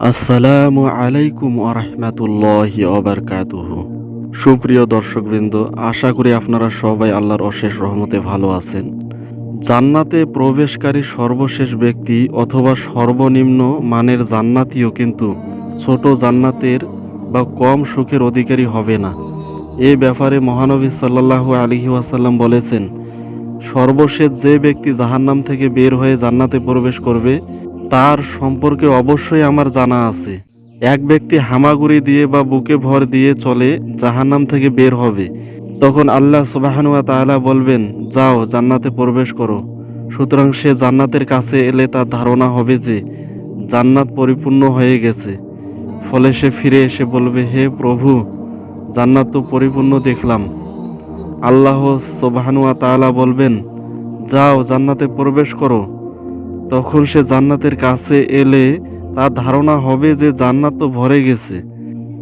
আসসালামু আলাইকুম আরহামাতুল্লাহি অবরকাতুহ সুপ্রিয় দর্শকবৃন্দ, আশা করি আপনারা সবাই আল্লাহর অশেষ রহমতে ভালো আছেন। জান্নাতে প্রবেশকারী সর্বশেষ ব্যক্তি অথবা সর্বনিম্ন মানের জান্নাতিও কিন্তু ছোট জান্নাতের বা কম সুখের অধিকারী হবে না। এ ব্যাপারে মহানবী সাল্লাল্লাহু আলাইহি ওয়াসাল্লাম বলেছেন, সর্বশেষ যে ব্যক্তি জাহান্নাম থেকে বের হয়ে জান্নাতে প্রবেশ করবে তার সম্পর্কে অবশ্যই আমার জানা আছে। এক ব্যক্তি হামাগুড়ি দিয়ে বা বুকে ভর দিয়ে চলে জাহান্নাম থেকে বের হবে। তখন আল্লাহ সুবাহানুয়া তাআলা বলবেন, যাও, জান্নাতে প্রবেশ করো। সুতরাং সে জান্নাতের কাছে এলে তার ধারণা হবে যে, জান্নাত পরিপূর্ণ হয়ে গেছে। ফলে সে ফিরে এসে বলবে, হে প্রভু, জান্নাত তো পরিপূর্ণ দেখলাম। আল্লাহ সোবাহানুয়া তাআলা বলবেন, যাও, জান্নাতে প্রবেশ করো। তখন সে জান্নাতের কাছে এলে তার ধারণা হবে যে জান্নাত তো ভরে গেছে।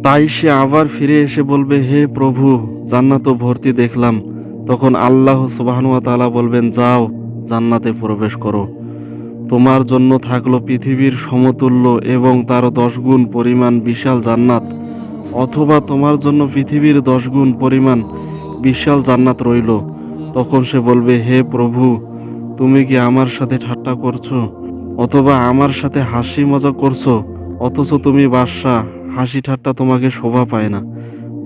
তাই সে আবার ফিরে এসে বলবে, হে প্রভু, জান্নাত ভর্তি দেখলাম। তখন আল্লাহ সুবহানুয়া তাআলা বলবেন, যাও, জান্নাতে প্রবেশ করো। তোমার জন্য থাকল পৃথিবীর সমতুল্য এবং তার দশ গুণ পরিমাণ বিশাল জান্নাত। অথবা তোমার জন্য পৃথিবীর দশ গুণ পরিমাণ বিশাল জান্নাত রইল। তখন সে বলবে, হে প্রভু তুমি কি আমার সাথে ঠাট্টা করছ? অথবা আমার সাথে হাসি মজা করছ? অথচ তুমি বাদশাহ, হাসি ঠাট্টা তোমাকে শোভা পায় না।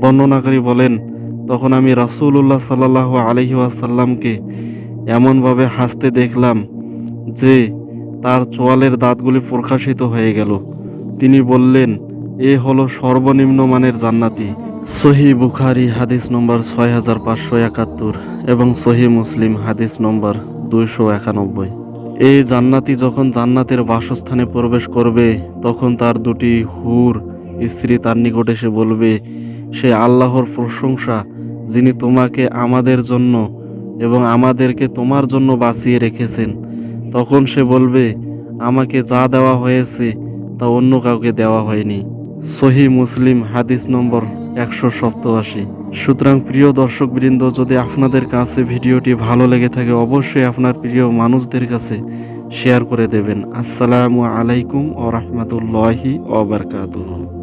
বর্ণনাকারী বলেন, তখন আমি রাসূলুল্লাহ সাল্লাহ আলহি আসাল্লামকে এমনভাবে হাসতে দেখলাম যে তার চোয়ালের দাঁতগুলি প্রকাশিত হয়ে গেল। তিনি বললেন, এ হলো সর্বনিম্ন মানের জান্নাতি। সহি বুখারি হাদিস নম্বর ছয় হাজার পাঁচশো একাত্তর এবং সহি মুসলিম হাদিস নম্বর দুইশো একানব্বই। এই জান্নাতি যখন জান্নাতের বাসস্থানে প্রবেশ করবে, তখন তার দুটি হুর স্ত্রী তার নিকট এসে বলবে, সে আল্লাহর প্রশংসা, যিনি তোমাকে আমাদের জন্য এবং আমাদেরকে তোমার জন্য বাঁচিয়ে রেখেছেন। তখন সে বলবে, আমাকে যা দেওয়া হয়েছে, তা অন্য কাউকে দেওয়া হয়নি। সহি মুসলিম হাদিস নম্বর একশো সপ্তআশি। সুতরাং প্রিয় দর্শকবৃন্দ, যদি আপনাদের কাছে ভিডিওটি ভালো লেগে থাকে, অবশ্যই আপনার প্রিয় মানুষদের কাছে শেয়ার করে দেবেন। আসসালামু আলাইকুম ও রহমতুল্লাহি ওবরকাতুহ